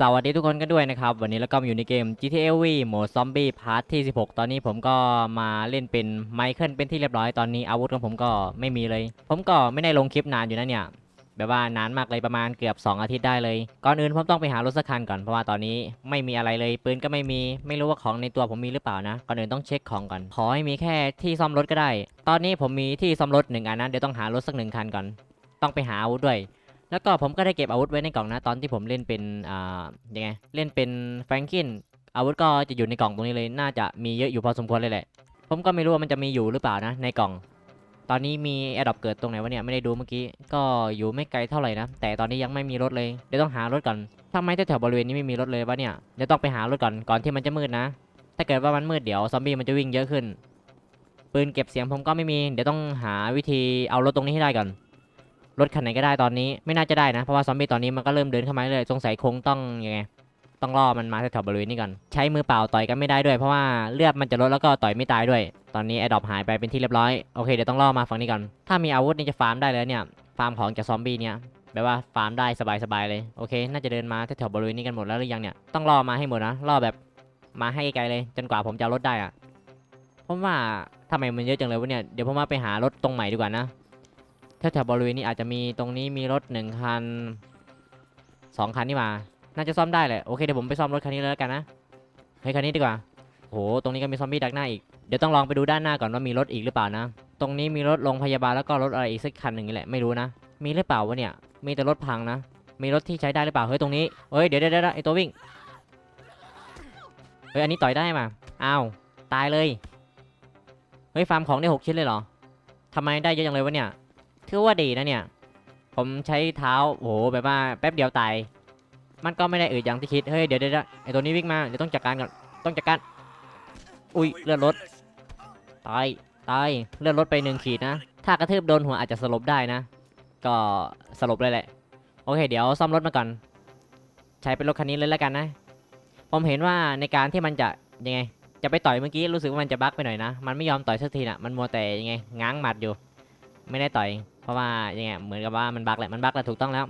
สวัสดีทุกคนกันด้วยนะครับ วันนี้เราก็มาอยู่ในเกม GTA V โหมดซอมบี้พาร์ทที่ 16 ตอนนี้ผมก็มาเล่นเป็นไมเคิลเป็นที่เรียบร้อยตอนนี้อาวุธของผมก็ไม่มีเลย ผมก็ไม่ได้ลงคลิปนานอยู่นะเนี่ย แบบว่านานมากเลยประมาณเกือบ 2 อาทิตย์ได้เลย ก่อนอื่นผมต้องไปหารถสักคันก่อนเพราะว่าตอนนี้ไม่มีอะไรเลยปืนก็ไม่มีไม่รู้ว่าของในตัวผมมีหรือเปล่านะก่อนอื่นต้องเช็คของก่อนขอให้มีแค่ที่ซ่อมรถก็ได้ ตอนนี้ผมมีที่ซ่อมรถหนึ่งอันนะเดี๋ยวต้องหารถสักหนึ่งคันก่อน ต้องไปหาอาวุธด้วย แล้วก็ผมก็ได้เก็บอาวุธไว้ในกล่องนะ ตอนที่ผมเล่นเป็นอ่ายังไงเล่นเป็นแฟรงกินอาวุธก็จะอยู่ในกล่องตรงนี้เลยน่าจะมีเยอะอยู่พอสมควรเลยแหละ ผมก็ไม่รู้ว่ามันจะมีอยู่หรือเปล่านะ ในกล่อง ตอนนี้มีแอดดอปเกิดตรงไหนวะเนี่ยไม่ได้ดูเมื่อกี้ก็อยู่ไม่ไกลเท่าไหร่นะแต่ตอนนี้ยังไม่มีรถเลยเดี๋ยวต้องหารถก่อนทำไมแถวบริเวณนี้ไม่มีรถเลยวะเนี่ยเดี๋ยวต้องไปหารถก่อนก่อนที่มันจะมืดนะ ถ้าเกิดว่ามันมืดเดี๋ยวซอมบี้มันจะวิ่งเยอะขึ้นปืนเก็บเสียงผมก็ไม่มี เดี๋ยวต้องหาวิธีเอารถตรงนี้ให้ได้ก่อน รถคันไหนก็ได้ตอนนี้ไม่น่าจะได้นะ เพราะว่าซอมบี้ตอนนี้มันก็เริ่มเดินเข้ามาเรื่อยสงสัยคงต้องยังไงต้องล่อมันมาแถวบริเวณนี้ก่อนใช้มือเปล่าต่อยกันไม่ได้ด้วย เพราะว่าเลือดมันจะลดแล้วก็ต่อยไม่ตายด้วย ตอนนี้ไอ้ดอบหายไปเป็นที่เรียบร้อยโอเคเดี๋ยวต้องล่อมาฝั่งนี้ก่อนถ้ามีอาวุธนี่จะฟาร์มได้เลยเนี่ยฟาร์มของจากซอมบี้เนี่ยแบบว่าฟาร์มได้สบายๆเลยโอเค น่าจะเดินมาแถวบริเวณนี้กันหมดแล้วหรือยังเนี่ยต้องล่อมาให้หมดนะล่อแบบมาให้ไกลเลย จนกว่าผมจะเอารถได้อะผมว่าทำไมมันเยอะจังเลยวะเนี่ยเดี๋ยวผมมาไปหารถตรงใหม่ดีกว่านะ แถวๆบริเวณนี้อาจจะมีตรงนี้มีรถหนึ่งคันสองคันนี่มา น่าจะซ่อมได้แหละ โอเคเดี๋ยวผมไปซ่อมรถคันนี้เลยแล้วกันนะ เฮ้ยคันนี้ดีกว่า โห ตรงนี้ก็มีซอมบี้ดักหน้าอีก เดี๋ยวต้องลองไปดูด้านหน้าก่อนว่ามีรถอีกหรือเปล่านะ ตรงนี้มีรถโรงพยาบาลแล้วก็รถอะไรอีกสักคันหนึ่งนี่แหละ ไม่รู้นะ มีหรือเปล่าวะเนี่ย มีแต่รถพังนะ มีรถที่ใช้ได้หรือเปล่า เฮ้ยตรงนี้ เฮ้ยเดี๋ยวเดี๋ยวเดี๋ยวไอตัววิ่ง เฮ้ยอันนี้ต่อยได้มาอ้าวตายเลย เฮ้ยฟาร์มของได้หกชิ้นเลยเหรอทำไมได้เยอะจังเลยวะเนี่ย ถือว่าดีนะเนี่ย ผมใช้เท้าโอ้โหแบบว่าแป๊บเดียวตาย มันก็ไม่ได้อืดอย่างที่คิด เฮ้ย เดี๋ยวเดี๋ยวไอตัวนี้วิ่งมา เดี๋ยวต้องจัดการก่อน ต้องจัดการ อุ้ยเลือดลด ตาย ตาย เลือดลดไปหนึ่งขีดนะ ถ้ากระทืบโดนหัวอาจจะสลบได้นะ ก็สลบเลยแหละ โอเค เดี๋ยวซ่อมรถมาก่อน ใช้เป็นรถคันนี้เลยแล้วกันนะ ผมเห็นว่าในการที่มันจะยังไง จะไปต่อยเมื่อกี้รู้สึกว่ามันจะบั๊กไปหน่อยนะ มันไม่ยอมต่อยสักทีน่ะมันมัวแต่ยังไงง้างหมัดอยู่ ไม่ได้ต่อย เพราะว่ายังไงเหมือนกับว่ามันบักแหละมันบักแหละถูกต้องแล้ว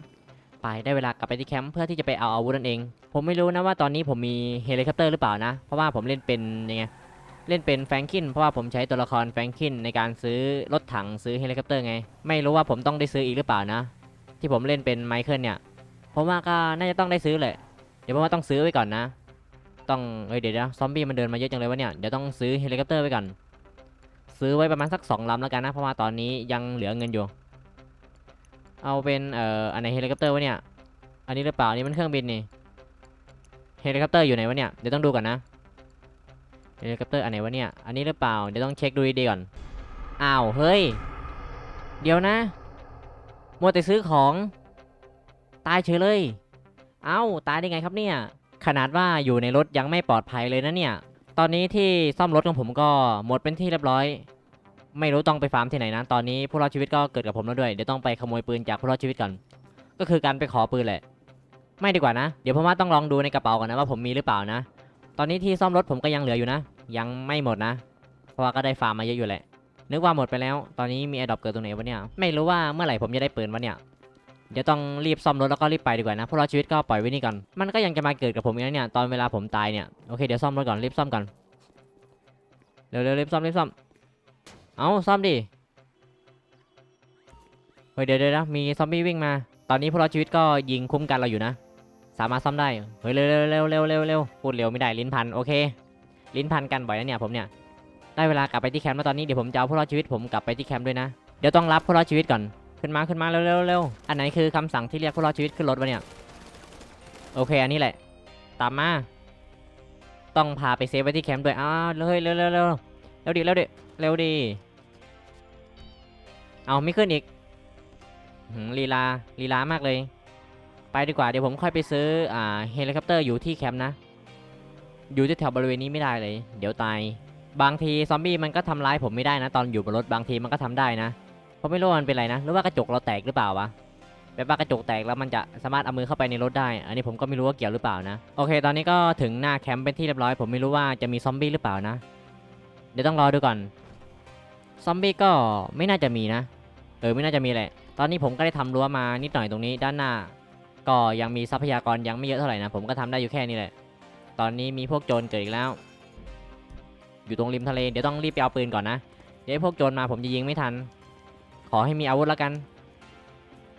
ไปได้เวลากลับไปที่แคมป์เพื่อที่จะไปเอาอาวุธนั่นเอง ผมไม่รู้นะว่าตอนนี้ผมมีเฮลิคอปเตอร์หรือเปล่านะ เพราะว่าผมเล่นเป็นยังไงเล่นเป็นแฟรงคินเพราะว่าผมใช้ตัวละครแฟรงคินในการซื้อรถถังซื้อเฮลิคอปเตอร์ไง ไม่รู้ว่าผมต้องได้ซื้ออีกหรือเปล่านะ ที่ผมเล่นเป็นไมเคิลเนี่ยผมว่าก็น่าจะต้องได้ซื้อแหละเดี๋ยวผมว่าต้องซื้อไว้ก่อนนะ ต้องเอ้ยเดี๋ยวนะซอมบี้มันเดินมาเยอะจังเลยวะเนี่ยเดี๋ยวต้องซื้อเฮลิคอปเตอร์ไว้ก่อนซื้อไว้ประมาณสักสองลำแล้วกันนะเพราะว่าตอนนี้ยังเหลือเงินอยู่ เอาเป็นเอ่ออันไหนเฮลิคอปเตอร์วะเนี่ย อันนี้หรือเปล่าอันนี้มันเครื่องบินนี่ เฮลิคอปเตอร์อยู่ไหนวะเนี่ย เดี๋ยวต้องดูก่อนนะ เฮลิคอปเตอร์อันไหนวะเนี่ย อันนี้หรือเปล่า เดี๋ยวต้องเช็คดูดีๆก่อน อ้าว เฮ้ย เดี๋ยวนะ มัวแต่ซื้อของ ตายเฉยเลย เอ้า ตายได้ไงครับเนี่ย ขนาดว่าอยู่ในรถยังไม่ปลอดภัยเลยนะเนี่ย ตอนนี้ที่ซ่อมรถของผมก็หมดเป็นที่เรียบร้อย ไม่รู้ต้องไปฟาร์มที่ไหนนะ ตอนนี้ผู้รอดชีวิตก็เกิดกับผมแล้วด้วย เดี๋ยวต้องไปขโมยปืนจากผู้รอดชีวิตก่อน ก็คือการไปขอปืนแหละ ไม่ดีกว่านะ เดี๋ยวผมว่าต้องลองดูในกระเป๋าก่อนนะว่าผมมีหรือเปล่านะ ตอนนี้ที่ซ่อมรถผมก็ยังเหลืออยู่นะ ยังไม่หมดนะ เพราะว่าก็ได้ฟาร์มมาเยอะอยู่แหละ นึกว่าหมดไปแล้ว ตอนนี้มี a อดอปเกิดตรงไหนวะเนี่ย ไม่รู้ว่าเมื่อไหร่ผมจะได้ปืนวะเนี่ย เดี๋ยวต้องรีบซ่อมรถแล้วก็รีบไปดีกว่านะ ผู้รอดชีวิตก็ปล่อยไว้นี่ก่อน มันก็ยังจะมาเกิดกับผมอีกนะเนี่ย ตอนเวลาผมตายเนี่ย โอเค เดี๋ยวซ่อมรถก่อน รีบซ่อมก่อน เร็วๆรีบซ่อมรีบซ่อม เอาซ่อมดิเฮ้ยเดี๋ยวเดี๋ยวนะมีซอมบี้วิ่งมา ตอนนี้ผู้รอดชีวิตก็ยิงคุ้มกันเราอยู่นะ สามารถซ่อมได้ เฮ้ยเร็วเร็วเร็วเร็วเร็วเร็วพูดเร็วไม่ได้ลิ้นพันโอเค ลิ้นพันกันบ่อยนะเนี่ยผมเนี่ย ได้เวลากลับไปที่แคมป์แล้วตอนนี้เดี๋ยวผมจะเอาผู้รอดชีวิตผมกลับไปที่แคมป์ด้วยนะ เดี๋ยวต้องรับผู้รอดชีวิตก่อน ขึ้นมาขึ้นมาเร็วเร็วเร็วอันไหนคือคำสั่งที่เรียกผู้รอดชีวิตขึ้นรถวะเนี่ย โอเคอันนี้แหละ ตามมา ต้องพาไปเซฟไว้ที่แคมป์ด้วย อ้าวเร็วเร็วเร็วเร็วเร็วดิเร็วดิ เร็วดิเอาไม่ขึ้นอีกลีลาลีลามากเลย ไปดีกว่าเดี๋ยวผมค่อยไปซื้ออ่าเฮลิคอปเตอร์อยู่ที่แคมป์นะ อยู่ที่แถวบริเวณนี้ไม่ได้เลย เดี๋ยวตาย บางทีซอมบี้มันก็ทำร้ายผมไม่ได้นะ ตอนอยู่บนรถบางทีมันก็ทำได้นะผมไม่รู้มันเป็นไรนะ หรือว่ากระจกเราแตกหรือเปล่าวะแบบว่ากระจกแตกแล้วมันจะสามารถเอามือเข้าไปในรถได้ อันนี้ผมก็ไม่รู้ว่าเกี่ยวหรือเปล่านะ โอเค ตอนนี้ก็ถึงหน้าแคมป์เป็นที่เรียบร้อย ผมไม่รู้ว่าจะมีซอมบี้หรือเปล่านะ เดี๋ยวต้องรอดูก่อน ซอมบี้ก็ไม่น่าจะมีนะ เออไม่น่าจะมีแหละ ตอนนี้ผมก็ได้ทำรั้วมานิดหน่อยตรงนี้ด้านหน้า ก็ยังมีทรัพยากรยังไม่เยอะเท่าไหร่นะ ผมก็ทำได้อยู่แค่นี้แหละ ตอนนี้มีพวกโจรเกิดอีกแล้ว อยู่ตรงริมทะเลเดี๋ยวต้องรีบไปเอาปืนก่อนนะ เดี๋ยวไอ้พวกโจรมาผมจะยิงไม่ทัน ขอให้มีอาวุธแล้วกัน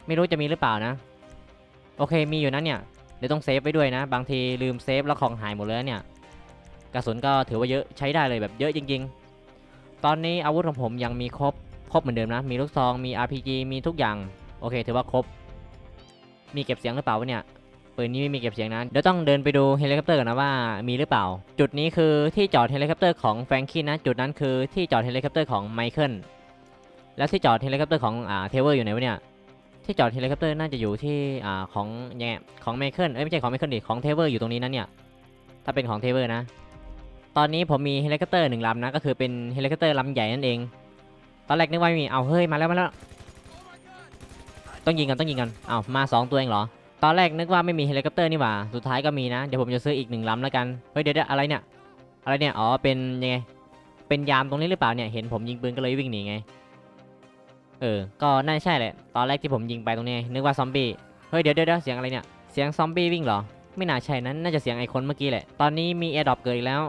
ไม่รู้จะมีหรือเปล่านะ โอเคมีอยู่นะเนี่ย เดี๋ยวต้องเซฟไว้ด้วยนะ บางทีลืมเซฟแล้วของหายหมดเลยเนี่ย กระสุนก็ถือว่าเยอะใช้ได้เลยแบบเยอะจริง ๆ ตอนนี้อาวุธของผมยังมีครบ ครบเหมือนเดิมนะ มีลูกซอง มี RPG มีทุกอย่าง โอเค ถือว่าครบ มีเก็บเสียงหรือเปล่าวะเนี่ย ปืนนี้ไม่มีเก็บเสียงนะ เดี๋ยวต้องเดินไปดูเฮลิคอปเตอร์กันนะว่ามีหรือเปล่า จุดนี้คือที่จอดเฮลิคอปเตอร์ของแฟรงกี้นะ จุดนั้นคือที่จอดเฮลิคอปเตอร์ของไมเคิล แล้วที่จอดเฮลิคอปเตอร์ของอ่าเทเวอร์อยู่ไหนวะเนี่ย ที่จอดเฮลิคอปเตอร์น่าจะอยู่ที่อ่าของยังไงของไมเคิล เอ้ยไม่ใช่ของไมเคิลดิ ของเทเวอร์อยู่ตรงนี้นะเนี่ย ถ้าเป็นของเทเวอร์นะ ตอนนี้ผมมีเฮลิคอปเตอร์หนึ่งลำนะ ก็คือเป็นเฮลิคอปเตอร์ลำใหญ่นั่นเอง ตอนแรกนึกว่าไม่มี เอาเฮ้ยมาแล้วมาแล้ว ต้องยิงกันต้องยิงกัน เอามาสองตัวเองเหรอ ตอนแรกนึกว่าไม่มีเฮลิคอปเตอร์นี่หว่า สุดท้ายก็มีนะ เดี๋ยวผมจะซื้ออีกหนึ่งลำแล้วกัน เฮ้ยเดี๋ยวเดี๋ยวอะไรเนี่ย อะไรเนี่ย อ๋อเป็นยังไง เป็นยามตรงนี้หรือเปล่าเนี่ย เห็นผมยิงปืนก็เลยวิ่งหนีไง เออ ก็น่าใช่แหละ ตอนแรกที่ผมยิงไปตรงนี้นึกว่าซอมบี้ เฮ้ยเดี๋ยวเดี๋ยวเดี๋ยวเสียงอะไรเนี่ย เสียงซอมบี้วิ่งเหรอ ไม่น่าใช่นั้นน่าจะเสียงไอคนเมื่อกี้แหละ ตอนนี้มีแอร์ดรอปเกิดอีกแล้ว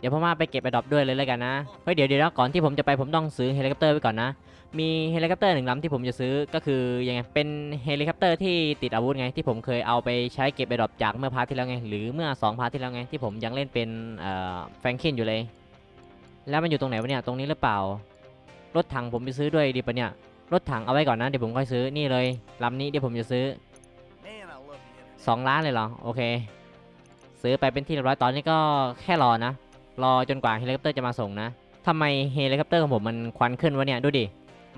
เดี๋ยวพ่อมาไปเก็บแอร์ดรอปด้วยเลยแล้วกันนะเฮ้ยเดี๋ยวเดี๋ยวก่อนที่ผมจะไปผมต้องซื้อเฮลิคอปเตอร์ไว้ก่อนนะ มีเฮลิคอปเตอร์หนึ่งลำที่ผมจะซื้อก็คือยังไงเป็นเฮลิคอปเตอร์ที่ติดอาวุธไงที่ผมเคยเอาไปใช้เก็บแอร์ดรอปจากเมื่อพาร์ทที่แล้วไงหรือเมื่อสองพาร์ทที่แล้วไงที่ผมยังเล่นเป็นเอ่อแฟรงคินอยู่เลย แล้วมันอยู่ตรงไหนวะเนี่ยตรงนี้หรือเปล่ารถถังผมไปซื้อด้วยดีปะเนี่ยรถถังเอาไว้ก่อนนะเดี๋ยวผมค่อยซื้อนี่เลยลำนี้เดี๋ยวผมจะซื้อ Man, I love the internet. สองล้านเลยเหรอโอเค ซื้อไปเป็นที่เรียบร้อยตอนนี้ก็แค่รอนะ รอจนกว่าเฮลิคอปเตอร์จะมาส่งนะทำไมเฮลิคอปเตอร์ของผมมันควันขึ้นวะเนี่ยดูดิ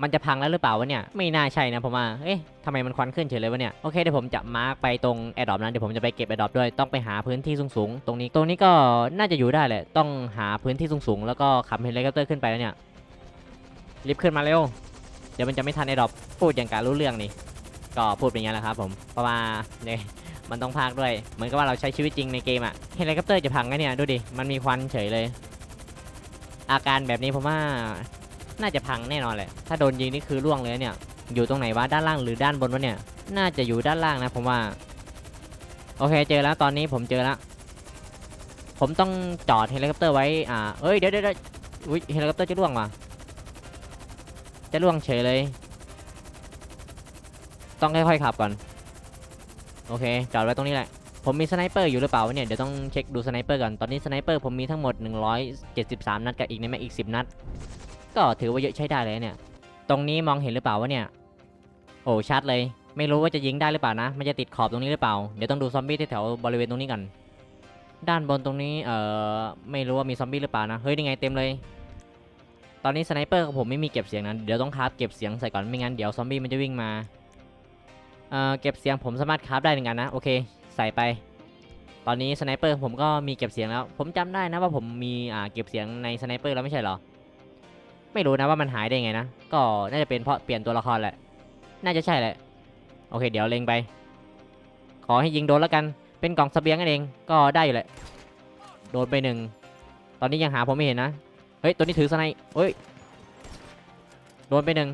มันจะพังแล้วหรือเปล่าวะเนี่ยไม่น่าใช่นะผมว่าเอ๊ะทำไมมันควันขึ้นเฉยเลยวะเนี่ยโอเคเดี๋ยวผมจะมาร์กไปตรงแอร์ดรอปนะเดี๋ยวผมจะไปเก็บแอร์ดรอปด้วยต้องไปหาพื้นที่สูงๆตรงนี้ตรงนี้ก็น่าจะอยู่ได้แหละต้องหาพื้นที่สูงๆแล้วก็ขับเฮลิคอปเตอร์ขึ้นไปแล้วเนี่ยรีบขึ้นมาเร็วเดี๋ยวมันจะไม่ทันแอร์ดรอปพูดอย่างการรู้เรื่องนี่ ก็พูดเป็นอย่างนั้นแหละครับผม เพราะว่าเนี่ยมันต้องพากด้วย เหมือนกับว่าเราใช้ชีวิตจริงในเกมอะเฮลิคอปเตอร์จะพังไงเนี่ย ดูดิ มันมีควันเฉยเลย อาการแบบนี้ผมว่าน่าจะพังแน่นอนแหละ ถ้าโดนยิงนี่คือร่วงเลยเนี่ย อยู่ตรงไหนวะ ด้านล่างหรือด้านบนวะเนี่ย น่าจะอยู่ด้านล่างนะผมว่า โอเคเจอแล้วตอนนี้ผมเจอแล้ว ผมต้องจอดเฮลิคอปเตอร์ไว้ อ่าเอ้ยเดี๋ยวเดี๋ยวเดี๋ยวอุ๊ยเฮลิคอปเตอร์จะร่วงว่ะจะร่วงเฉยเลย ต้องค่อยๆขับก่อน โอเค จอดไว้ตรงนี้แหละ ผมมีสไนเปอร์อยู่หรือเปล่าวะเนี่ย เดี๋ยวต้องเช็คดูสไนเปอร์ก่อน ตอนนี้สไนเปอร์ผมมีทั้งหมด 173 นัดกับอีกในแม็กอีก 10 นัด ก็ถือว่าเยอะใช้ได้เลยเนี่ย ตรงนี้มองเห็นหรือเปล่าวะเนี่ย โอ้ชัดเลย ไม่รู้ว่าจะยิงได้หรือเปล่านะ มันจะติดขอบตรงนี้หรือเปล่า เดี๋ยวต้องดูซอมบี้แถวบริเวณตรงนี้ก่อน ด้านบนตรงนี้ เอ่อ ไม่รู้ว่ามีซอมบี้หรือเปล่านะ เฮ้ยนี่ไงเต็มเลยตอนนี้สไนเปอร์ของผมไม่มีเก็บเสียงนะเดี๋ยวต้องคราฟเก็บเสียงใส่ก่อนไม่งั้นเดี๋ยวซอมบี้มันจะวิ่งมา เอ่อเก็บเสียงผมสามารถคราฟได้หมือนกันนะโอเค ใส่ไป ตอนนี้สไนเปอร์ผมก็มีเก็บเสียงแล้ว ผมจำได้นะว่าผมมีอ่าเก็บเสียงในสไนเปอร์แล้วไม่ใช่เหรอ ไม่รู้นะว่ามันหายได้ไงนะ ก็น่าจะเป็นเพราะเปลี่ยนตัวละครแหละ น่าจะใช่แหละ โอเคเดี๋ยวเล็งไป ขอให้ยิงโดนแล้วกัน เป็นกล่องเสบียงนั่นเอง ก็ได้อยู่แหละ โดนไปหนึ่ง ตอนนี้ยังหาผมไม่เห็นนะ เฮ้ยตัวนี้ถือสไนเฮ้ย โดนไปหนึ่ง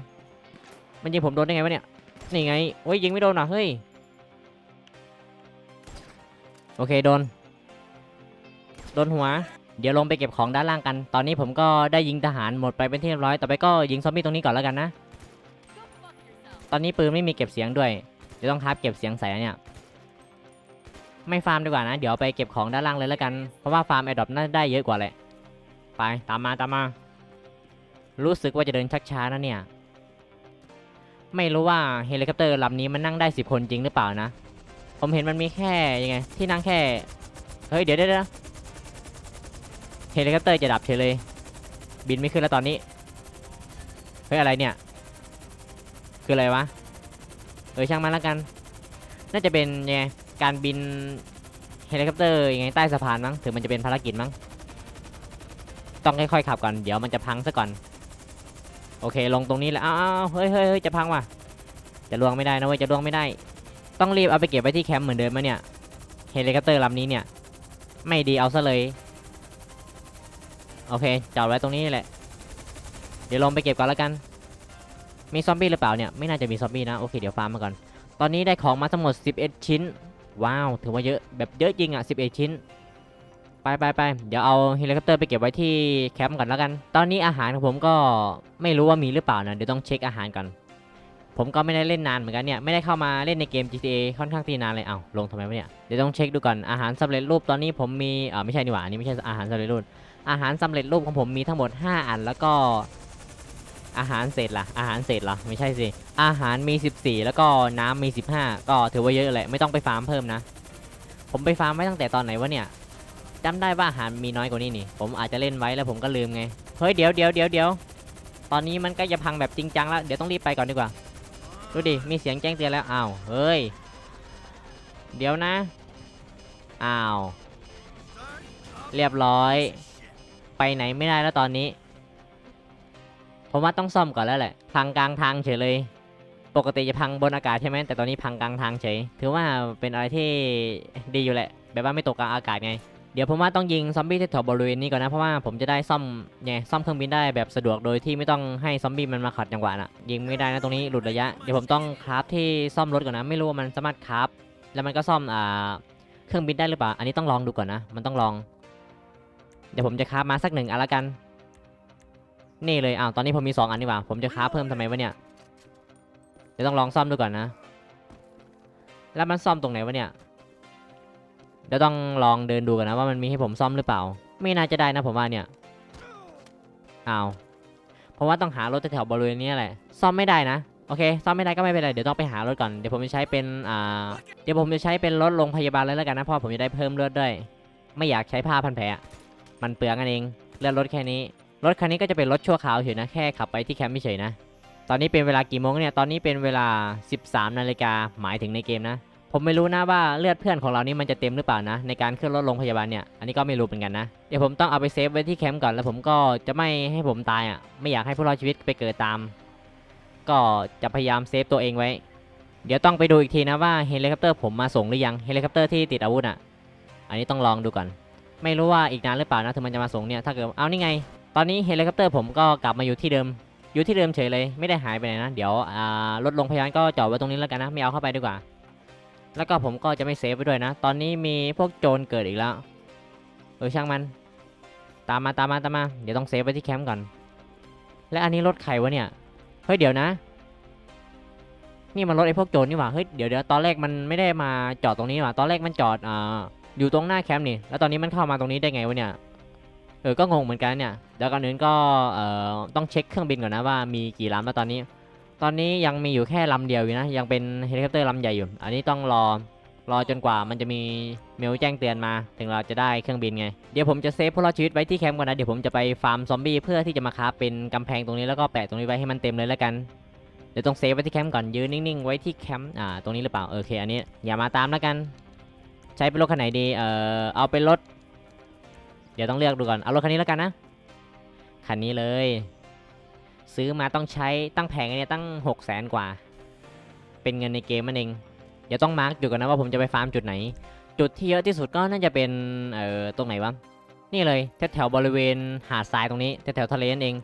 มันยิงผมโดนได้ไงวะเนี่ย นี่ไงเฮ้ยยิงไม่โดนอะเฮ้ยโอเคโดน โดนหัว เดี๋ยวลงไปเก็บของด้านล่างกัน ตอนนี้ผมก็ได้ยิงทหารหมดไปเป็นที่เรียบร้อย ต่อไปก็ยิงซอมบี้ตรงนี้ก่อนแล้วกันนะ ตอนนี้ปืนไม่มีเก็บเสียงด้วยเดี๋ยวต้องคราฟเก็บเสียงใส่เนี่ย ไม่ฟาร์มดีกว่านะ เดี๋ยวไปเก็บของด้านล่างเลยแล้วกัน เพราะว่าฟาร์มแอดดอปน่าจะได้เยอะกว่าแหละ ไปตามมาตามมา รู้สึกว่าจะเดินชักช้านะเนี่ย ไม่รู้ว่าเฮลิคอปเตอร์ลำนี้มันนั่งได้สิบคนจริงหรือเปล่านะ ผมเห็นมันมีแค่ยังไงที่นั่งแค่ เฮ้ยเดี๋ยวเดี๋ยวเดี๋ยวเฮลิคอปเตอร์จะดับเฉยเลย บินไม่ขึ้นแล้วตอนนี้ เฮ้ยอะไรเนี่ย คืออะไรวะ เออช่างมันแล้วกัน น่าจะเป็นยังไงการบินเฮลิคอปเตอร์ยังไงใต้สะพานมั้งถึงมันจะเป็นภารกิจมั้ง ต้องค่อยๆขับก่อนเดี๋ยวมันจะพังซะก่อน โอเคลงตรงนี้แล้วอ้าวเฮ้ยเฮ้ยเฮ้ยจะพังว่ะจะล่วงไม่ได้นะเว้ยจะล่วงไม่ได้ ต้องรีบเอาไปเก็บไว้ที่แคมป์เหมือนเดิมมะเนี่ยเฮลิคอปเตอร์ลำนี้เนี่ย ไม่ดีเอาซะเลยโอเคจอดไว้ตรงนี้แหละ เดี๋ยวลงไปเก็บก่อนแล้วกัน มีซอมบี้หรือเปล่าเนี่ยไม่น่าจะมีซอมบี้นะโอเคเดี๋ยวฟาร์มมาก่อน ตอนนี้ได้ของมาทั้งหมด 11 ชิ้น ว้าว ถือว่าเยอะแบบเยอะจริงอะ 11 ชิ้น ไปไปไปเดี๋ยวเอาเฮลิคอปเตอร์ไปเก็บไว้ที่แคมป์ก่อนแล้วกัน ตอนนี้อาหารของผมก็ไม่รู้ว่ามีหรือเปล่านะ เดี๋ยวต้องเช็คอาหารก่อน ผมก็ไม่ได้เล่นนานเหมือนกันเนี่ย ไม่ได้เข้ามาเล่นในเกม GTA ค่อนข้างตีนานเลย เอ้าลงทำไมวะเนี่ย เดี๋ยวต้องเช็คดูก่อน อาหารสำเร็จรูปตอนนี้ผมมีเอ่าไม่ใช่นี่หว่า อันนี้ไม่ใช่อาหารสำเร็จรูป อาหารสำเร็จรูปของผมมีทั้งหมด 5 อัน แล้วก็ อาหารเสร็จล่ะ อาหารเสร็จล่ะ ไม่ใช่สิ อาหารมี 14 แล้วก็น้ำมี 15 ก็ถือว่าเยอะแหละไม่ต้องไปฟาร์มเพิ่มนะ ผมไปฟาร์มไว้ตั้งแต่ตอนไหนวะเนี่ย จำได้ว่าอาหารมีน้อยกว่านี้นี่ ผมอาจจะเล่นไว้แล้วผมก็ลืมไง เฮ้ยเดี๋ยวเดี๋ยวเดี๋ยวเดี๋ยวตอนนี้มันก็จะพังแบบจริงจังแล้ว เดี๋ยวต้องรีบไปก่อนดีกว่า ดูดิ มีเสียงแจ้งเตือนแล้ว อ้าว เฮ้ย เดี๋ยวนะ อ้าว เรียบร้อย ไปไหนไม่ได้แล้วตอนนี้ ผมว่าต้องซ่อมก่อนแล้วแหละ พังกลางทางเฉยเลย ปกติจะพังบนอากาศใช่ไหมแต่ตอนนี้พังกลางทางเฉย ถือว่าเป็นอะไรที่ดีอยู่แหละ แบบว่าไม่ตกกลางอากาศไง เดี๋ยวผมว่าต้องยิงซอมบี้ที่แถวบริเวณนี้ก่อนนะ เพราะว่าผมจะได้ซ่อมไงซ่อมเครื่องบินได้แบบสะดวกโดยที่ไม่ต้องให้ซอมบี้มันมาขัดจังหวะน่ะยิงไม่ได้นะตรงนี้หลุดระยะเดี๋ยวผมต้องคราฟที่ซ่อมรถก่อนนะไม่รู้ว่ามันสามารถคราฟแล้วมันก็ซ่อมอ่าเครื่องบินได้หรือเปล่า อันนี้ต้องลองดูก่อนนะ มันต้องลอง เดี๋ยวผมจะคราฟมาสักหนึ่งอันละกัน นี่เลยอ้าวตอนนี้ผมมี2อันนี่หว่าผมจะคราฟเพิ่มทำไมวะเนี่ยเดี๋ยวต้องลองซ่อมดูก่อนนะ แล้วมันซ่อมตรงไหนวะเนี่ย เดี๋ยวต้องลองเดินดูกันนะว่ามันมีให้ผมซ่อมหรือเปล่า ไม่น่าจะได้นะผมว่าเนี่ยเอาเพราะว่าต้องหารถแถวบริเวณนี้แหละซ่อมไม่ได้นะโอเคซ่อมไม่ได้ก็ไม่เป็นไรเดี๋ยวต้องไปหารถก่อนเดี๋ยวผมจะใช้เป็นอ่าเดี๋ยวผมจะใช้เป็นรถโรงพยาบาลเลยแล้วกันนะเพราะผมจะได้เพิ่มเลือดด้วย ไม่อยากใช้ผ้าพันแผลมันเปลืองกันเองเลือดรถแค่นี้รถคันนี้ก็จะเป็นรถชั่วคราวเฉยนะแค่ขับไปที่แคมป์เฉยนะตอนนี้เป็นเวลากี่โมงเนี่ยตอนนี้เป็นเวลา 13นาฬิกาหมายถึงในเกมนะ ผมไม่รู้นะว่าเลือดเพื่อนของเรานี่มันจะเต็มหรือเปล่านะ ในการขึ้นรถโรงพยาบาลเนี่ยอันนี้ก็ไม่รู้เหมือนกันนะเดี๋ยวผมต้องเอาไปเซฟไว้ที่แคมป์ก่อนแล้วผมก็จะไม่ให้ผมตายอะไม่อยากให้ผู้รอดชีวิตไปเกิดตาม ก็จะพยายามเซฟตัวเองไว้ เดี๋ยวต้องไปดูอีกทีนะว่าเฮลิคอปเตอร์ผมมาส่งหรือยังเฮลิคอปเตอร์ที่ติดอาวุธอะ อันนี้ต้องลองดูก่อน ไม่รู้ว่าอีกนานหรือเปล่านะถึงมันจะมาส่งเนี่ยถ้าเกิดเอานี่ไง ตอนนี้เฮลิคอปเตอร์ผมก็กลับมาอยู่ที่เดิมอยู่ที่เดิมเฉยเลยไม่ได้หายไปไหนนะเดี๋ยวรถโรงพยาบาลก็จอดไว้ตรงนี้แล้วกันนะไม่เอาเข้าไปดีกว่า แล้วก็ผมก็จะไม่เซฟไว้ด้วยนะ ตอนนี้มีพวกโจรเกิดอีกแล้ว เออช่างมัน ตามมาตามมาตามมา เดี๋ยวต้องเซฟไว้ที่แคมป์ก่อน และอันนี้รถใครวะเนี่ย เฮ้ยเดี๋ยวนะ นี่มันรถไอ้พวกโจรนี่หว่า เฮ้ยเดี๋ยวเดี๋ยวตอนแรกมันไม่ได้มาจอดตรงนี้หว่า ตอนแรกมันจอดอ่าอยู่ตรงหน้าแคมป์นี่ แล้วตอนนี้มันเข้ามาตรงนี้ได้ไงวะเนี่ย เออ ก็งงเหมือนกันเนี่ย เดี๋ยวก่อนอื่นก็เอ่อต้องเช็คเครื่องบินก่อนนะว่ามีกี่ลำแล้วตอนนี้ ตอนนี้ยังมีอยู่แค่ลำเดียวอยู่นะ ยังเป็นเฮลิคอปเตอร์ลำใหญ่อยู่ อันนี้ต้องรอรอจนกว่ามันจะมีเมลแจ้งเตือนมา ถึงเราจะได้เครื่องบินไง เดี๋ยวผมจะเซฟผู้รอชีวิตไว้ที่แคมป์ก่อนนะ เดี๋ยวผมจะไปฟาร์มซอมบี้เพื่อที่จะมาคราฟเป็นกำแพงตรงนี้แล้วก็แปะตรงนี้ไว้ให้มันเต็มเลยแล้วกัน เดี๋ยวต้องเซฟไว้ที่แคมป์ก่อนยืนนิ่งๆไว้ที่แคมป์ อ่า ตรงนี้หรือเปล่า โอเค อันนี้อย่ามาตามแล้วกัน ใช้เป็นรถคันไหนดี เอ่อ เอาเป็นรถ เดี๋ยวต้องเลือกดูก่อน เอารถคันนี้แล้วกันนะ คันนี้เลย ซื้อมาต้องใช้ตั้งแผงอันเนี้ยตั้ง6 0แสนกว่า เป็นเงินในเกมมันเองเดี๋ยวต้องมาร์กจุดกันนะว่าผมจะไปฟาร์มจุดไหน จุดที่เยอะที่สุดก็น่าจะเป็นเอ่อตรงไหนวะนี่เลยแถวๆบริเวณหาดทรายตรงนี้แถวๆทะเลนั่นเอง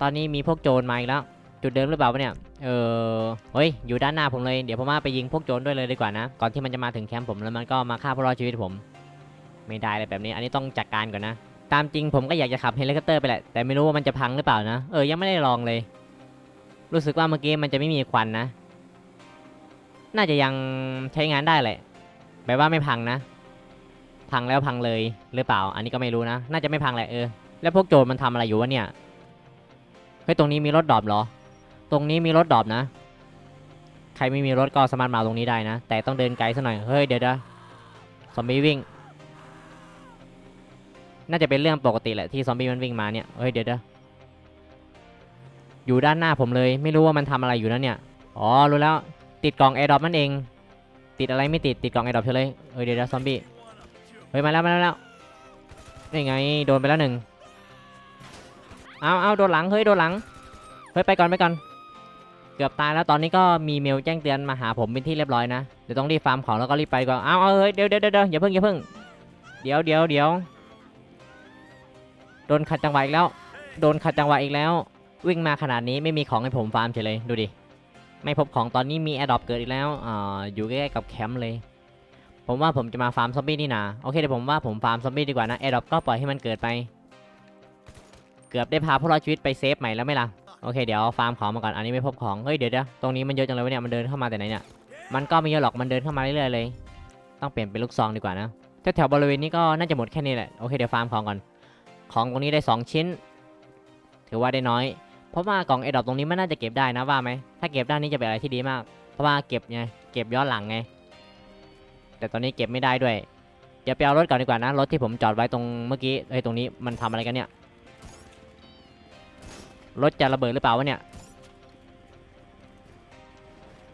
ตอนนี้มีพวกโจรมาอีกแล้ว จุดเดิมหรือเปล่าวะเนี่ยเออเฮ้ยอยู่ด้านหน้าผมเลยเดี๋ยวผมมาไปยิงพวกโจรด้วยเลยดีกว่านะก่อนที่มันจะมาถึงแคมป์ผมแล้วมันก็มาฆ่าผู้รอดชีวิตผม ไม่ได้เลยแบบนี้ อันนี้ต้องจัดการก่อนนะ ตามจริงผมก็อยากจะขับเฮลิคอปเตอร์ไปแหละ แต่ไม่รู้ว่ามันจะพังหรือเปล่านะ เออ ยังไม่ได้ลองเลย รู้สึกว่าเมื่อกี้มันจะไม่มีควันนะ น่าจะยังใช้งานได้แหละแบบว่าไม่พังนะ พังแล้วพังเลยหรือเปล่า อันนี้ก็ไม่รู้นะ น่าจะไม่พังแหละเออ แล้วพวกโจรมันทำอะไรอยู่วะเนี่ย เฮ้ย ตรงนี้มีรถดอปเหรอ ตรงนี้มีรถดอปนะ ใครไม่มีรถก็สามารถมาตรงนี้ได้นะ แต่ต้องเดินไกลสักหน่อย เฮ้ย เดี๋ยวเดี๋ยวซอมบี้วิ่ง น่าจะเป็นเรื่องปกติแหละที่ซอมบี้มันวิ่งมาเนี่ยเฮ้ยเดี๋ยวเดี๋ยวอยู่ด้านหน้าผมเลย ไม่รู้ว่ามันทำอะไรอยู่นะเนี่ยอ๋อรู้แล้วติดกล่องแอร์ดรอปมันเอง ติดอะไรไม่ติดติดกล่องแอร์ดรอปเฉยเลยเฮ้ยเดี๋ยวเดี๋ยวซอมบี้เฮ้ยมาแล้วมาแล้วมาแล้วนี่ไงโดนไปแล้วหนึ่งเอาเอาโดนหลังเฮ้ยโดนหลังเฮ้ยไปก่อนไปก่อนเกือบตายแล้วตอนนี้ก็มีเมลแจ้งเตือนมาหาผมเป็นที่เรียบร้อยนะเดี๋ยวต้องรีบฟาร์มของแล้วก็รีบไปก่อนเอาเอาเฮ้ยเดี๋ยวเดี๋ยวเดี๋ยวอย่าเพิ่งอย่าเพิ่งเดี๋ยวเดี๋ยวเดี๋ยว โดนขัดจังหวะอีกแล้ว โดนขัดจังหวะอีกแล้ว วิ่งมาขนาดนี้ไม่มีของให้ผมฟาร์มเฉยเลยดูดิ ไม่พบของตอนนี้มีแอร์ดรอปเกิดอีกแล้วอ่าอยู่ใกล้ๆกับแคมป์เลย ผมว่าผมจะมาฟาร์มซอมบี้นี่นะโอเคเดี๋ยวผมว่าผมฟาร์มซอมบี้ดีกว่านะแอร์ดรอปก็ปล่อยให้มันเกิดไป เกือบได้พาผู้รอดชีวิตไปเซฟใหม่แล้วไหมล่ะ โอเคเดี๋ยวฟาร์มของมาก่อน อันนี้ไม่พบของ เฮ้ยเดี๋ยวเดี๋ยวตรงนี้มันเยอะจังเลยวะเนี่ย มันเดินเข้ามาแต่ไหนเนี่ย มันก็ไม่เยอะหรอก มันเดินเข้ามาเรื่อยๆเลย ต้องเปลี่ยนเป็นลูกซองดีกว่านะ แถวๆบริเวณนี้ก็น่าจะหมดแค่นี้แหละ โอเคเดี๋ยวฟาร์มของก่อน ของตรงนี้ได้ 2 ชิ้น ถือว่าได้น้อย เพราะว่ากล่องเอดอปตรงนี้ไมันน่าจะเก็บได้นะว่าไหมถ้าเก็บได้นี่จะเป็นอะไรที่ดีมาก เพราะว่าเก็บไงเก็บย้อนหลังไง แต่ตอนนี้เก็บไม่ได้ด้วยเดี๋ยวไปเอารถก่อนดีกว่านะรถที่ผมจอดไว้ตรงเมื่อกี้เอ้ตรงนี้มันทำอะไรกันเนี่ยรถจะระเบิดหรือเปล่าวะเนี่ย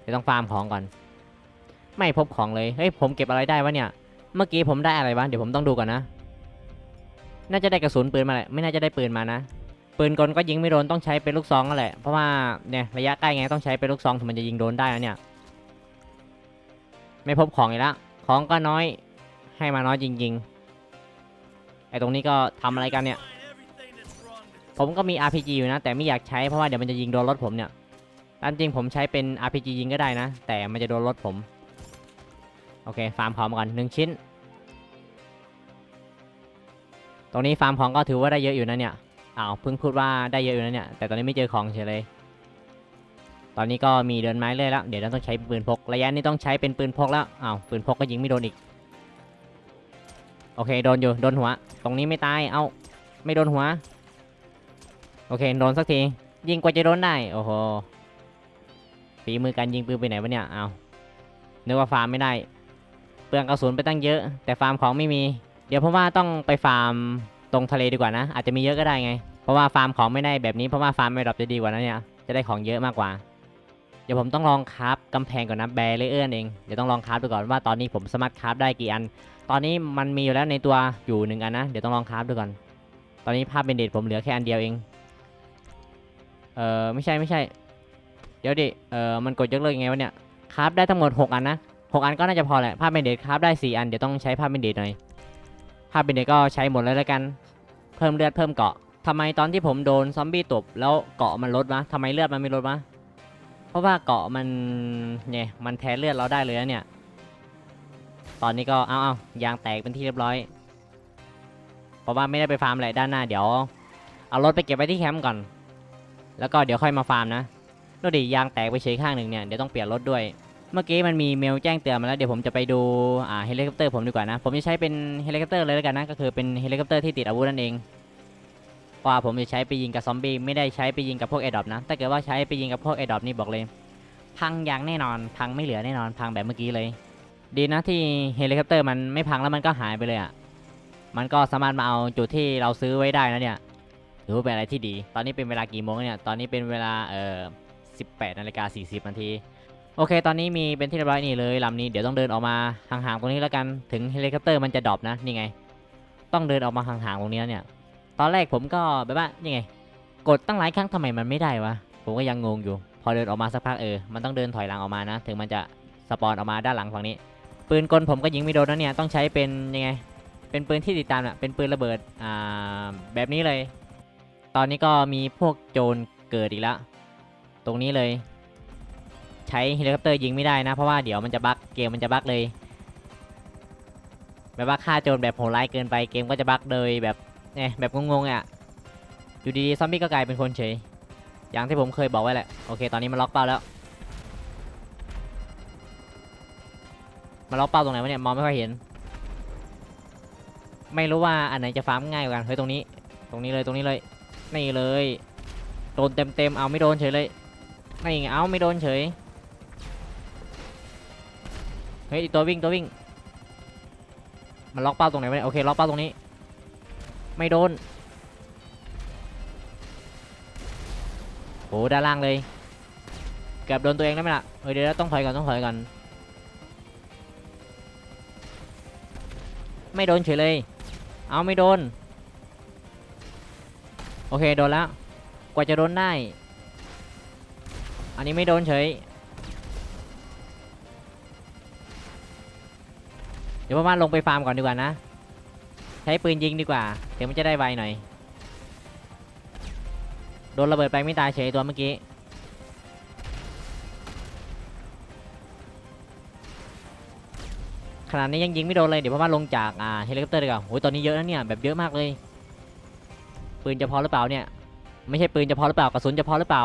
เดี๋ยวต้องฟาร์มของก่อน ไม่พบของเลยเฮ้ยผมเก็บอะไรได้วะเนี่ย เมื่อกี้ผมได้อะไรวะเดี๋ยวผมต้องดูก่อนนะ น่าจะได้กระสุนปืนมาแหละไม่น่าจะได้ปืนมานะปืนกลก็ยิงไม่โดนต้องใช้เป็นลูกซองนั่นแหละเพราะว่าเนี่ยระยะใกล้ไงต้องใช้เป็นลูกซองถึงมันจะยิงโดนได้นะเนี่ย ไม่พบของอีกแล้วของก็น้อยให้มาน้อยจริงๆไอ้ตรงนี้ก็ทำอะไรกันเนี่ยผมก็มี RPG อยู่นะ แต่ไม่อยากใช้เพราะว่าเดี๋ยวมันจะยิงโดนรถผมเนี่ยตามจริงผมใช้เป็น RPG ยิงก็ได้นะ แต่มันจะโดนรถผม โอเค ฟาร์มของมก่อนหนึ่งชิ้น รงนี้ฟาร์มของก็ถือว่าได้เยอะอยู่นะเนี่ยอ้าวเพิ่งพูดว่าได้เยอะอยู่นะเนี่ยแต่ตอนนี้ไม่เจอของเฉยเลย ตอนนี้ก็มีเดินไม้เลยแล้วเดี๋ยวเราต้องใช้ปืนพกระยะนี้ต้องใช้เป็นปืนพกแล้วอ้าวปืนพกก็ยิงไม่โดนอีก โอเคโดนอยู่โดนหัว ตรงนี้ไม่ตายเอ้าไม่โดนหัว โอเคโดนสักทียิงกว่าจะโดนได้โอ้โหฝีมือการยิงปืนไปไหนวะเนี่ยเอานึกว่าฟาร์มไม่ได้ เปลืองกระสุนไปตั้งเยอะ แต่ฟาร์มของไม่มี เดี๋ยวผมว่าต้องไปฟาร์มตรงทะเลดีกว่านะ อาจจะมีเยอะก็ได้ไง เพราะว่าฟาร์มของไม่ได้แบบนี้เพราะว่าฟาร์มไม่ดรอปจะดีกว่านะเนี่ย จะได้ของเยอะมากกว่า เดี๋ยวผมต้องลองคราฟกำแพงก่อนนะแบร์เลเออร์เอง เดี๋ยวต้องลองคราฟดูก่อนว่าตอนนี้ผมสามารถคราฟได้กี่อัน ตอนนี้มันมีอยู่แล้วในตัวอยู่หนึ่งอันนะ เดี๋ยวต้องลองคราฟดูก่อน ตอนนี้ภาพเบนเดตผมเหลือแค่อันเดียวเอง เออไม่ใช่ไม่ใช่ เดี๋ยวดิ เออมันกดยกเลิกยังไงวะเนี่ย คราฟได้ทั้งหมด 6 อันนะ 6 อันก็น่าจะพอแหละ ภาพเบนเดตคราฟได้ 4 อัน เดี๋ยวต้องใช้ภาพเบนเดตหน่อย ภาพเบนเดตก็ใช้หมดเลยแล้วกัน เพิ่มเลือดเพิ่มเกาะทำไมตอนที่ผมโดนซอมบี้ตบแล้วเกาะมันลดวะทำไมเลือดมันไม่ลดวะเพราะว่าเกาะมันเนี่ยมันแทนเลือดเราได้เลยนะเนี่ย ตอนนี้ก็เอาเอายางแตกเป็นที่เรียบร้อย เพราะว่าไม่ได้ไปฟาร์มอะไรด้านหน้าเดี๋ยว เอารถไปเก็บไว้ที่แคมป์ก่อน แล้วก็เดี๋ยวค่อยมาฟาร์มนะดูดิยางแตกไปเฉยข้างหนึ่งเนี่ยเดี๋ยวต้องเปลี่ยนรถด้วย เมื่อกี้มันมีเมลแจ้งเตือนมาแล้วเดี๋ยวผมจะไปดูอ่าเฮลิคอปเตอร์ผมดีกว่านะ ผมจะใช้เป็นเฮลิคอปเตอร์เลยแล้วกันนะ ก็คือเป็นเฮลิคอปเตอร์ที่ติดอาวุธนั่นเองพราะว่าผมจะใช้ไปยิงกับซอมบี้ไม่ได้ใช้ไปยิงกับพวกแอดดอปนะ ถ้าเกิดว่าใช้ไปยิงกับพวกแอดดอปนี่บอกเลย พังอย่างแน่นอน พังไม่เหลือแน่นอนพังแบบเมื่อกี้เลย ดีนะที่เฮลิคอปเตอร์มันไม่พังแล้วมันก็หายไปเลยอะ มันก็สามารถมาเอาจุดที่เราซื้อไว้ได้นะเนี่ยถือว่าเป็นอะไรที่ดี ตอนนี้เป็นเวลากี่โมงเนี่ย ตอนนี้เป็นเวลาเอ่อ18นาฬิกา40นาที โอเค ตอนนี้มีเป็นที่เรียบร้อยนี่เลยลำนี้เดี๋ยวต้องเดินออกมาห่างๆตรงนี้แล้วกันถึงเฮลิคอปเตอร์มันจะดรอปนะนี่ไง ต้องเดินออกมาห่างๆตรงนี้เนี่ย ตอนแรกผมก็แบบว่ายังไง กดตั้งหลายครั้งทำไมมันไม่ได้วะผมก็ยังงงอยู่ พอเดินออกมาสักพักเออมันต้องเดินถอยหลังออกมานะ ถึงมันจะสปอนออกมาด้านหลังฝั่งนี้ ปืนกลผมก็ยิงไม่โดนนะเนี่ยต้องใช้เป็นยังไง เป็นปืนที่ติดตามอะเป็นปืนระเบิดอ่าแบบนี้เลย ตอนนี้ก็มีพวกโจรเกิดอีกแล้วตรงนี้เลย ใช้เฮลิคอปเตอร์ยิงไม่ได้นะ เพราะว่าเดี๋ยวมันจะบั๊กเกมมันจะบั๊กเลยแบบว่าฆ่าโจรแบบโหดร้ายเกินไปเกมก็จะบั๊กเลยแบบเนี่ยแบบงงๆอะอยู่ดีๆซอมบี้ก็กลายเป็นคนเฉยอย่างที่ผมเคยบอกไว้แหละโอเค ตอนนี้มันล็อกเป้าแล้วมาล็อกเป้าตรงไหนวะเนี่ยมองไม่ค่อยเห็น ไม่รู้ว่าอันไหนจะฟาร์มง่ายกว่ากันเฮ้ยตรงนี้ ตรงนี้เลยตรงนี้เลยนี่เลยโดนเต็มเต็มๆเอาไม่โดนเฉยเลยนี่เอาไม่โดนเฉย เฮ้ยตัววิ่งตัววิ่ง มันล็อกเป้าตรงไหนวะเนี่โอเคล็อกเป้าตรงนี้ ไม่โดนโหด้านล่างเลยเกือบโดนตัวเองแล้วไหมล่ะเฮ้ยเดี๋ยวต้องถอยก่อนต้องถอยก่อนไม่โดนเฉยเลย เอาไม่โดน โอเคโดนแล้ว กว่าจะโดนได้ อันนี้ไม่โดนเฉย เดี๋ยวประมาลงไปฟาร์มก่อนดีกว่านะ ใช้ปืนยิงดีกว่า เดี๋ยวมันจะได้ไวหน่อย โดนระเบิดไปไม่ตายเฉยตัวเมื่อกี้ ขนาดนี้ยังยิงไม่โดนเลย เดี๋ยวพ่อม่าลงจากอ่าเฮลิคอปเตอร์ดีกว่าโอ้ยตอนนี้เยอะนะเนี่ยแบบเยอะมากเลย ปืนจะพอหรือเปล่าเนี่ย ไม่ใช่ปืนจะพอหรือเปล่ากระสุนจะพอหรือเปล่า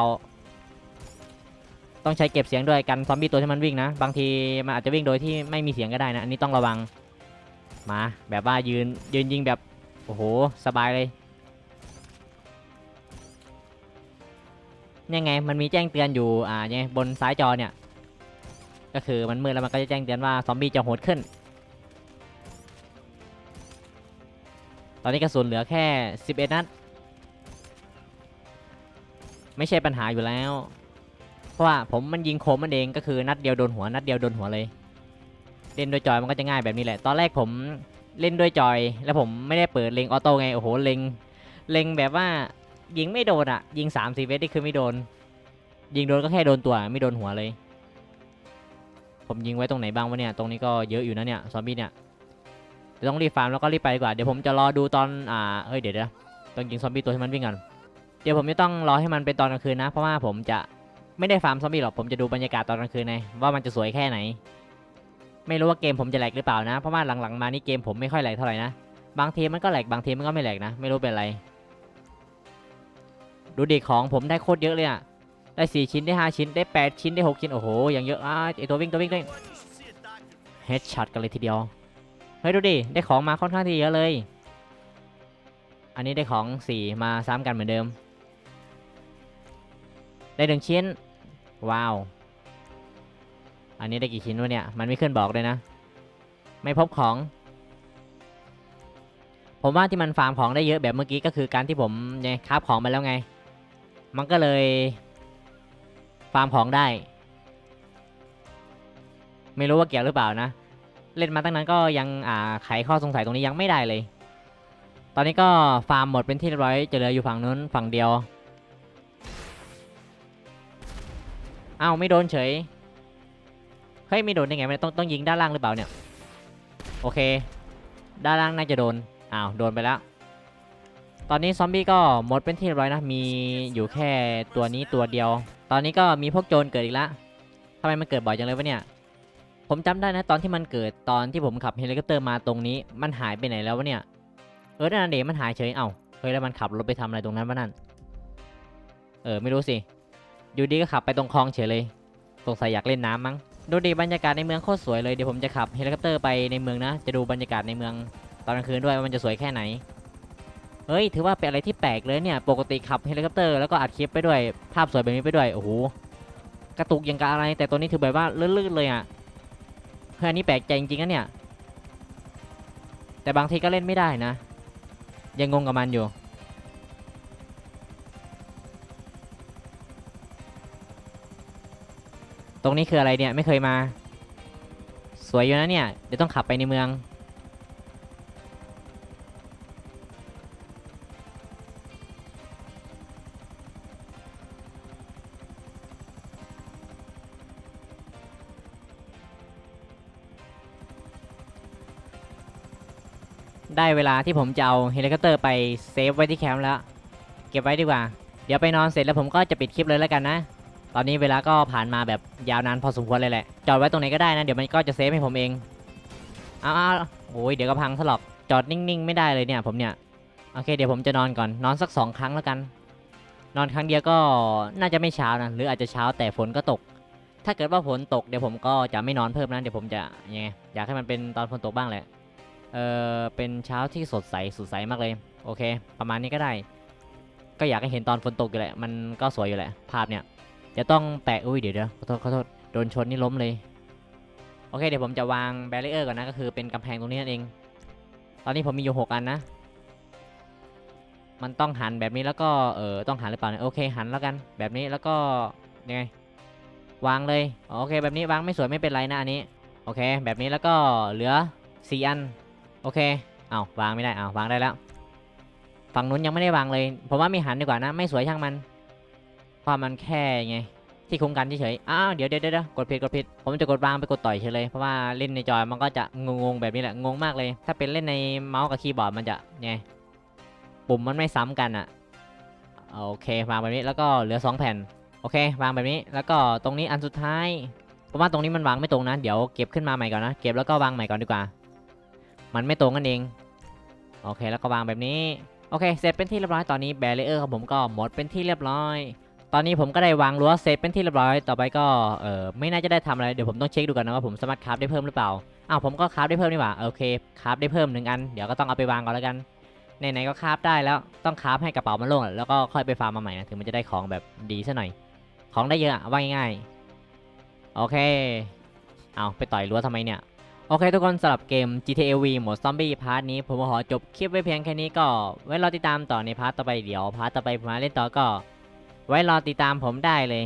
ต้องใช้เก็บเสียงด้วยกันซอมบี้ตัวที่มันวิ่งนะ บางทีมันอาจจะวิ่งโดยที่ไม่มีเสียงก็ได้นะ อันนี้ต้องระวัง มา แบบว่ายืนยืนยิงแบบ โอ้โห สบายเลยเนี่ไง มันมีแจ้งเตือนอยู่ อ่าเนี่ยบนซ้ายจอเนี่ย ก็คือมันมืดแล้วมันก็จะแจ้งเตือนว่าซอมบี้จะโหดขึ้น ตอนนี้กระสุนเหลือแค่ 11 นัด ไม่ใช่ปัญหาอยู่แล้ว เพราะว่าผมมันยิงโคมมันเองก็คือนัดเดียวโดนหัวนัดเดียวโดนหัวเลย เล่นด้วยจอยมันก็จะง่ายแบบนี้แหละ ตอนแรกผมเล่นด้วยจอย แล้วผมไม่ได้เปิดเล็งออโต้ไงโอ้โหเล็งเล็งแบบว่ายิงไม่โดนอะยิง3ามสี่เวทนี่คือไม่โดน ยิงโดนก็แค่โดนตัวไม่โดนหัวเลย ผมยิงไว้ตรงไหนบ้างวะเนี่ยตรงนี้ก็เยอะอยู่นะเนี่ยซอมบี้เนี่ยต้องรีบฟาร์มแล้วก็รีบไปดีกว่าเดี๋ยวผมจะรอดูตอนอ่าเฮ้ยเดี๋ยวเดี๋ยวต้องยิงซอมบี้ตัวที่มันวิ่งก่อนเดี๋ยวผมจะต้องรอให้มันเป็นตอนกลางคืนนะ เพราะว่าผมจะ ไม่ได้ฟาร์มซอมบี้หรอกผมจะดูบรรยากาศตอนกลางคืนไงว่ามันจะสวยแค่ไหน ไม่รู้ว่าเกมผมจะแหลกหรือเปล่านะ เพราะว่าหลังๆมานี่เกมผมไม่ค่อยแหลกเท่าไหร่นะ บางทีมันก็แหลกบางทีมันก็ไม่แหลกนะ ไม่รู้เป็นไร ดูดิของผมได้โคตรเยอะเลยอะได้สี่ชิ้นได้ห้าชิ้นได้แปดชิ้นได้หกชิ้นโอ้โหอย่างเยอะอะไอตัววิ่งตัววิ่งตัววิ่งเฮดช็อตกันเลยทีเดียวเฮ้ยดูดิได้ของมาค่อนข้างที่เยอะเลย อันนี้ได้ของสี่มาซ้ำกันเหมือนเดิม ได้หนึ่งชิ้น ว้าว อันนี้ได้กี่ชิ้นวะเนี่ย มันไม่ขึ้นบอกเลยนะ ไม่พบของ ผมว่าที่มันฟาร์มของได้เยอะแบบเมื่อกี้ก็คือการที่ผมเนี่ยคาบของมาแล้วไง มันก็เลย ฟาร์มของได้ ไม่รู้ว่าเกี่ยวหรือเปล่านะ เล่นมาตั้งนั้นก็ยังอ่าไขข้อสงสัยตรงนี้ยังไม่ได้เลย ตอนนี้ก็ฟาร์มหมดเป็นที่เรียบร้อยจะเหลืออยู่ฝั่งนู้นฝั่งเดียว อ้าวไม่โดนเฉย เฮ้ยไม่โดนได้ไงไม่ต้องต้องยิงด้านล่างหรือเปล่าเนี่ย โอเค ด้านล่างน่าจะโดน อ้าวโดนไปแล้ว ตอนนี้ซอมบี้ก็หมดเป็นที่เรียบร้อยนะ มีอยู่แค่ตัวนี้ตัวเดียว ตอนนี้ก็มีพวกโจรเกิดอีกแล้วทำไมมันเกิดบ่อยจังเลยวะเนี่ย ผมจำได้นะตอนที่มันเกิดตอนที่ผมขับเฮลิคอปเตอร์มาตรงนี้ มันหายไปไหนแล้ววะเนี่ย เออนั่นเดมันหายเฉย เอ้า เฮ้ยแล้วมันขับรถไปทำอะไรตรงนั้นวะนั่น เออไม่รู้สิ อยู่ดีก็ขับไปตรงคลองเฉยเลยสงสัยอยากเล่นน้ำมั้ง ดูดีบรรยากาศในเมืองโคตรสวยเลย เดี๋ยวผมจะขับเฮลิคอปเตอร์ไปในเมืองนะ จะดูบรรยากาศในเมืองตอนกลางคืนด้วยว่ามันจะสวยแค่ไหน เฮ้ย ถือว่าเป็นอะไรที่แปลกเลยเนี่ย ปกติขับเฮลิคอปเตอร์แล้วก็อัดคลิปไปด้วย ภาพสวยแบบนี้ไปด้วย โอ้โห กระตุกยังกะอะไร แต่ตัวนี้ถือแบบว่าลื่นๆเลยอะเฮ้ยอันนี้แปลกใจจริงๆนะเนี่ย แต่บางทีก็เล่นไม่ได้นะ ยังงงกับมันอยู่ ตรงนี้คืออะไรเนี่ยไม่เคยมา สวยอยู่นะเนี่ย เดี๋ยวต้องขับไปในเมือง ได้เวลาที่ผมจะเอาเฮลิคอปเตอร์ไปเซฟไว้ที่แคมป์แล้ว เก็บไว้ดีกว่า เดี๋ยวไปนอนเสร็จแล้วผมก็จะปิดคลิปเลยแล้วกันนะ ตอนนี้เวลาก็ผ่านมาแบบยาวนานพอสมควรเลยแหละ จอดไว้ตรงไหนก็ได้นะ เดี๋ยวมันก็จะเซฟให้ผมเองอ้าวอ้าวโอ้ยเดี๋ยวก็พังซะหรอกจอดนิ่งๆ ไม่ได้เลยเนี่ยผมเนี่ย โอเคเดี๋ยวผมจะนอนก่อน นอนสักสองครั้งแล้วกัน นอนครั้งเดียวก็น่าจะไม่เช้านะ หรืออาจจะเช้าแต่ฝนก็ตก ถ้าเกิดว่าฝนตกเดี๋ยวผมก็จะไม่นอนเพิ่มนะ เดี๋ยวผมจะยังไง อยากให้มันเป็นตอนฝนตกบ้างแหละ เออเป็นเช้าที่สดใสสดใสมากเลย โอเค ประมาณนี้ก็ได้ ก็อยากให้เห็นตอนฝนตกอยู่แหละ มันก็สวยอยู่แหละ ภาพเนี่ย จะต้องแปะอุ้ยเดี๋ยวเดี๋ยวขอโทษขอโทษโดนชนนี่ล้มเลย โอเคเดี๋ยวผมจะวางแบรเออร์ก่อนนะก็คือเป็นกำแพงตรงนี้นั่นเอง ตอนนี้ผมมีอยู่หกอันนะ มันต้องหันแบบนี้แล้วก็เออต้องหันหรือเปล่าเนี่ยโอเคหันแล้วกันแบบนี้แล้วก็ยังไง วางเลยโอเค แบบนี้วางไม่สวยไม่เป็นไรนะอันนี้โอเค แบบนี้แล้วก็เหลือสี่อันโอเคเอาวางไม่ได้เอาวางได้แล้ว ฝั่งนู้นยังไม่ได้วางเลย ผมว่ามีหันดีกว่านะ ไม่สวยช่างมัน เพราะมันแค่ไงที่คุ้มกันเฉยๆอ้าวเดี๋ยวเดี๋ยวเดี๋ยวกดผิดกดผิดผมจะกดวางไปกดต่อยเฉยเลยเพราะว่าเล่นในจอยมันก็จะงงๆแบบนี้แหละงงมากเลย ถ้าเป็นเล่นในเมาส์กับคีย์บอร์ดมันจะไงปุ่มมันไม่ซ้ำกันอะโอเควางแบบนี้แล้วก็เหลือสองแผ่นโอเควางแบบนี้แล้วก็ตรงนี้อันสุดท้ายเพราะว่าตรงนี้มันวางไม่ตรงนะเดี๋ยวเก็บขึ้นมาใหม่ก่อนนะเก็บแล้วก็วางใหม่ก่อนดีกว่า มันไม่ตรงกันเองโอเคแล้วก็วางแบบนี้โอเค เสร็จเป็นที่เรียบร้อยตอนนี้แบรเออร์ของผมก็หมดเป็นที่เรียบร้อย ตอนนี้ผมก็ได้วางรั้วเสร็จเป็นที่เรียบร้อย ต่อไปก็เออไม่น่าจะได้ทำอะไร เดี๋ยวผมต้องเช็คดูกันนะว่าผมสามารถคราฟได้เพิ่มหรือเปล่า อ้าวผมก็คราฟได้เพิ่มนี่หว่า โอเคคราฟได้เพิ่มหนึ่งอัน เดี๋ยวก็ต้องเอาไปวางก่อนแล้วกัน ไหนๆก็คราฟได้แล้ว ต้องคราฟให้กระเป๋ามันโล่งแล้วก็ค่อยไปฟาร์มมาใหม่นะ ถึงมันจะได้ของแบบดีซะหน่อย ของได้เยอะว่าง่ายๆ โอเค เอาไปต่อยรั้วทำไมเนี่ย โอเคทุกคนสำหรับเกม GTA V โหมดซอมบี้พาร์ทนี้ผมขอจบคลิปไว้เพียงแค่นี้ก็ไว้รอติดตามต่อในพาร์ทต่อไปเดี๋ยวพาร์ทต่อไปผมมาเล่นต่อก็ ไว้รอติดตามผมได้เลย